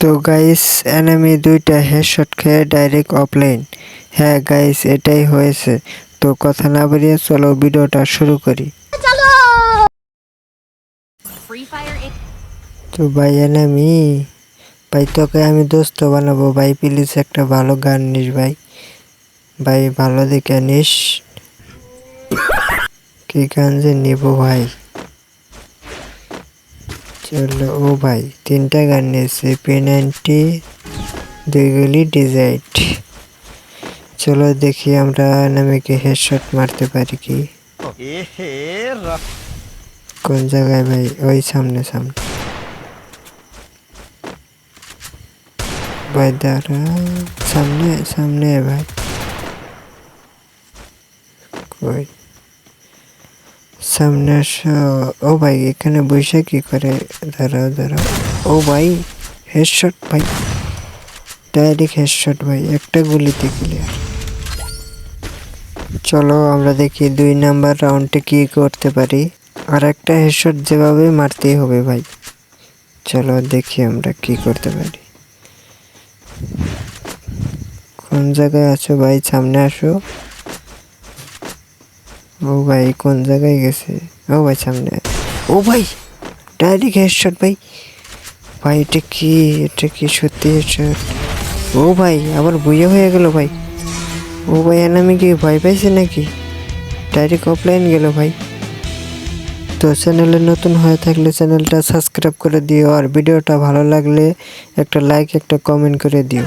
তো guys enemy দুইটা headshot খেয়ে ডাইরেক্ট অফলাইন হ্যাঁ গাইস এটাই হয়েছে। তো কথা না বাড়িয়ে চলো ভিডিওটা শুরু করি। তো ভাই এনিমি ভাই তোকে আমি দোস্ত বানাবো। ভাই প্লিজ একটা ভালো গান নিস ভাই। ভাই ভালো দেখে নিস। কি গান যে নিব ভাই? চলো ও ভাই, তিনটা গান নিয়েছে পি নাইনটি দুইগুলি ডিজাইট। চলো দেখি আমরা নামিকে হেডশট মারতে পারি কি। কোন জায়গায় ভাই? ওই সামনে সামনে। ভাই, দাঁড়া। সামনে সামনে ভাই। সামনে আসো। ও ভাই, এখানে বৈশা কি করে? দাঁড়াও দাঁড়াও। ও ভাই হেডশট ভাই। ডাইরেক্ট হেডশট ভাই, একটা গুলিতে ক্লিয়ার চলো, আমরা দেখি দুই নাম্বার রাউন্ডে কি করতে পারি। আর একটা হেডশট যেভাবে মারতেই হবে ভাই। চলো, দেখি আমরা কি করতে পারি। কোন জায়গায় আছো ভাই? সামনে আসো। ও ভাই, কোন জায়গায় গেছে? ও ভাই, সামনে। ও ভাই, ডাইরেক্ট হেডশট ভাই। ভাই, এটা কি? এটা কি সত্যি হেডশট ও ভাই, আবার বুঝে হয়ে গেল ভাই। ও ভাই এনামি কি ভয় পাইছে নাকি? ডাইরেক্ট অফলাইন গেল ভাই। তো চ্যানেলে নতুন হয়ে থাকলে চ্যানেলটা সাবস্ক্রাইব করে দিও, আর ভিডিওটা ভালো লাগলে একটা লাইক একটা কমেন্ট করে দিও।